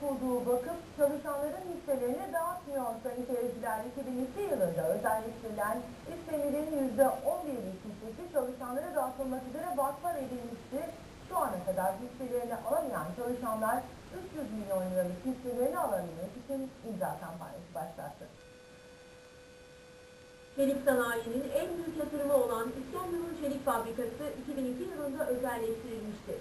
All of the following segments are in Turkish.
kurduğu vakıf çalışanların hisselerini dağıtmıyor sayın seyirciler. 2002 yılında özelleştirilen hisselerin %11'lik hissesi çalışanlara dağıtılmak üzere vakfa verilmişti. Şu ana kadar hisselerini alamayan çalışanlar 300 milyon liralık hisselerini alabilmek için imza kampanyası başlattı. Çelik sanayinin en büyük yatırımı olan İskenderun Çelik Fabrikası 2002 yılında özelleştirilmişti.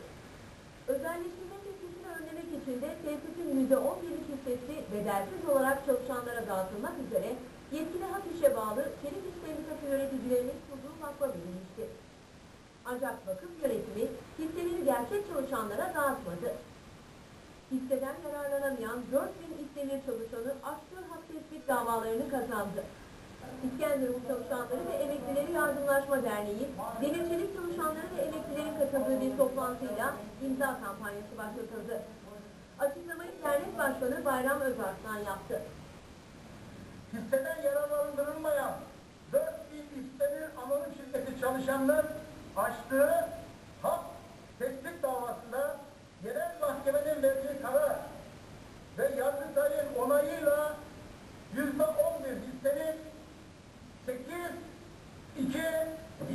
Özelleştirme tepkisini önlemek için de tesisin %11'lik hissesi bedelsiz olarak çalışanlara dağıtılmak üzere yetkili hak işe bağlı Çelik İş Sendikası yöneticilerinin kurduğu vakfa verilmişti. Ancak vakıf yönetimi hisseleri gerçek çalışanlara dağıtmadı. Hisseden yararlanamayan 4000 İstemir çalışanı açtığı hak tespit davalarını kazandı. İskenderun Çalışanları ve Emeklileri Yardımlaşma Derneği, demir çelik çalışanları ve emeklilerin katıldığı bir toplantıyla imza kampanyası başlatıldı. Açıklamayı dernek başkanı Bayram Özarslan yaptı. hisseden yararlandırılmayan 4000 İstemir Anonim Şirketi çalışanlar açtığı hak tespit davasında genel mahkemenin verdiği karar ve Yargıtay'ın onayıyla yüzde 11 hissenin 8 2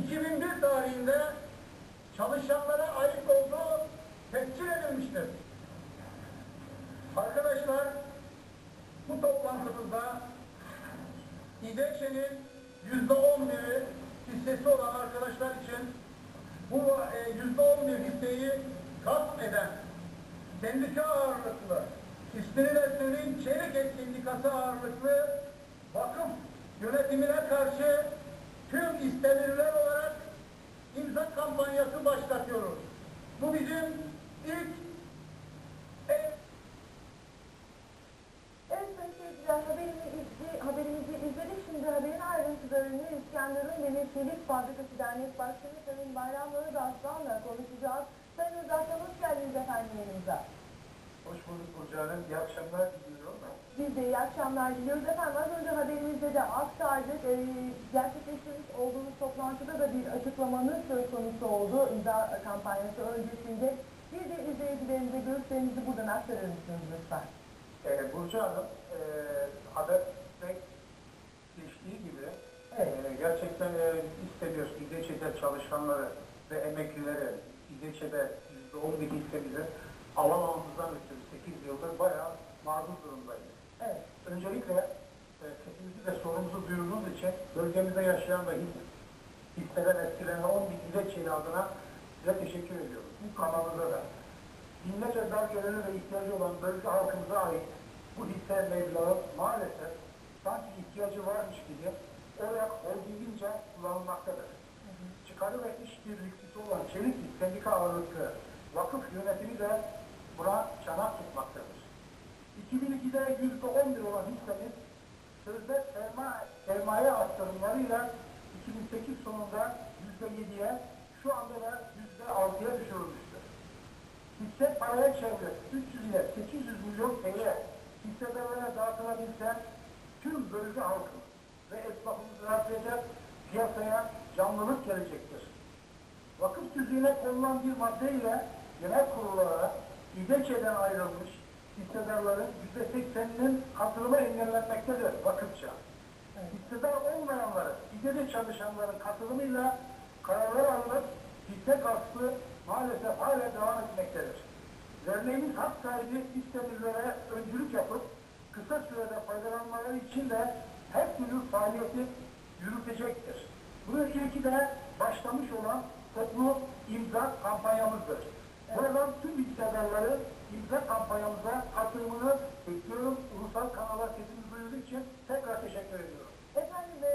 2001 tarihinde çalışanlara ait olduğu tescil edilmiştir. Arkadaşlar bu toplantımızda İDÇ'nin yüzde on biri hissesi olan arkadaşlar için bu e, yüzde on bir hisseyi gasp eden sendika ağırlıklı, ismini de söyleyeyim Çelik Et ağırlıklı vakıf yönetimine karşı tüm istemirler olarak imza kampanyası başlatıyoruz. Ayrıntılarını İskenderun Demir Çelik Fabrikası Dernek Başkanı Sayın Bayram Aslan'la konuşacağız. Sayın Özaslan hoş geldiniz efendim yayınımıza. Hoş bulduk Burcu Hanım. İyi akşamlar diliyorum. Biz de iyi akşamlar diliyoruz efendim. Az önce haberimizde de aktardık. Ee, gerçekleştirmiş olduğumuz toplantıda da bir açıklamanız söz konusu oldu. İmza kampanyası öncesinde. Bir de izleyicilerimize görüşlerinizi buradan aktarır mısınız lütfen? Ee, Burcu Hanım, e, e, gerçekten e, istemiyoruz İDÇ'de çalışanları ve emeklileri İDÇ'de %11 hissemizi alamamamızdan ötürü 8 yıldır bayağı mağdur durumdayız. Evet. Öncelikle e, sesimizi ve sorumuzu duyurduğunuz için bölgemizde yaşayan ve his- hisseden etkilenen 10 bin İDÇ'li adına size teşekkür ediyorum. Kanalınıza da. Binlerce geliri ve ihtiyacı olan bölge halkımıza ait bu hisse meblağı maalesef sanki ihtiyacı varmış gibi olarak holdingince kullanılmaktadır. Çıkarı ve işbirlikçisi olan Çelik İş Sendika ağırlıklı vakıf yönetimi de buna çanak tutmaktadır. 2002'de %11 olan hissemiz sözde sermaye, sermaye arttırımlarıyla 2008 sonunda %7'ye şu anda da %6'ya düşürülmüştür. Hisse paralel çevresi 300 ile 800 milyon TL hissedarlara dağıtılabilse tüm bölge halkı ve esnafımızı rahatlayacak piyasaya canlılık gelecektir. Vakıf düzeyine konulan bir maddeyle genel kurullara İDÇ'den ayrılmış hissedarların %80'inin katılımı engellenmektedir vakıfça. Hissedar olmayanların, İDÇ çalışanların katılımıyla kararlar alınıp hisse gaspı maalesef hala devam etmektedir. Derneğimiz hak sahibi istemirlere öncülük yapıp kısa sürede faydalanmaları için de her türlü faaliyeti yürütecektir. Bunun ilki de başlamış olan toplu imza kampanyamızdır. Buradan tüm hissedarları imza kampanyamıza katılımını bekliyorum. Ulusal kanallar sesini duyurduğu için tekrar teşekkür ediyorum. Efendim, e,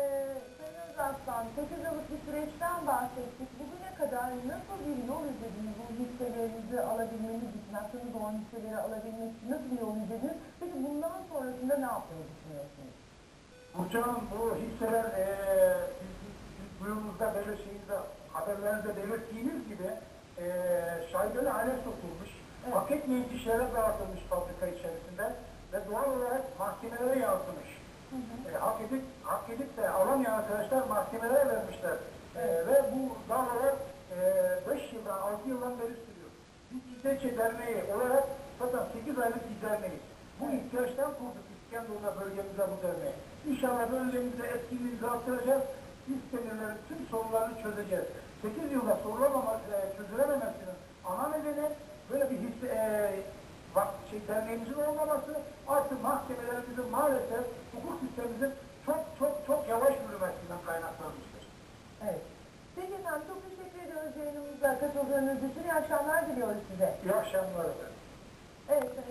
Sayın Özaslan, 8 yıllık bir süreçten bahsettik. Bugüne kadar nasıl bir yol izlediniz bu hisselerinizi alabilmeniz için, hakkınız olan hisseleri alabilmek için nasıl bir yol izlediniz? Peki bundan sonrasında ne yapmayı düşünüyorsunuz? Hanım bu hisseler biz duyurumuzda böyle şeyinde haberlerinizde belirttiğiniz gibi eee şaibeli hale sokulmuş, Evet. hak etmeyen kişilere dağıtılmış fabrika içerisinde ve doğal olarak mahkemelere yansımış. E, hak edip hak edip de alamayan arkadaşlar mahkemelere vermişler. E, ve bu davalar 5 yıldan 6 yıldan beri sürüyor. Biz İTÇ Derneği olarak Zaten 8 aylık bir derneğiz. Bu ihtiyaçtan kurduk İskenderun'da bölgemizde bu derneği. İnşallah bölgemizde etkinliğimizi arttıracağız. İstemirlerin tüm sorunlarını çözeceğiz. 8 yılda sorulamamak, e, çözülememesinin ana nedeni böyle bir his, e, bak, şey, derneğimizin olmaması artı mahkemelerimizin maalesef hukuk sistemimizin çok çok çok yavaş yürümesinden kaynaklanmıştır. Evet. Peki efendim çok teşekkür ediyoruz yayınımıza katıldığınız için. İyi akşamlar diliyoruz size. İyi akşamlar efendim.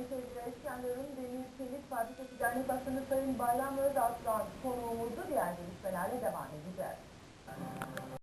Seyirciler, İskenderun Demir Çelik Fabrikası Dernek Başkanı Sayın Bayram Özaslan konuğumuzdu. Diğer gelişmelerle devam edeceğiz.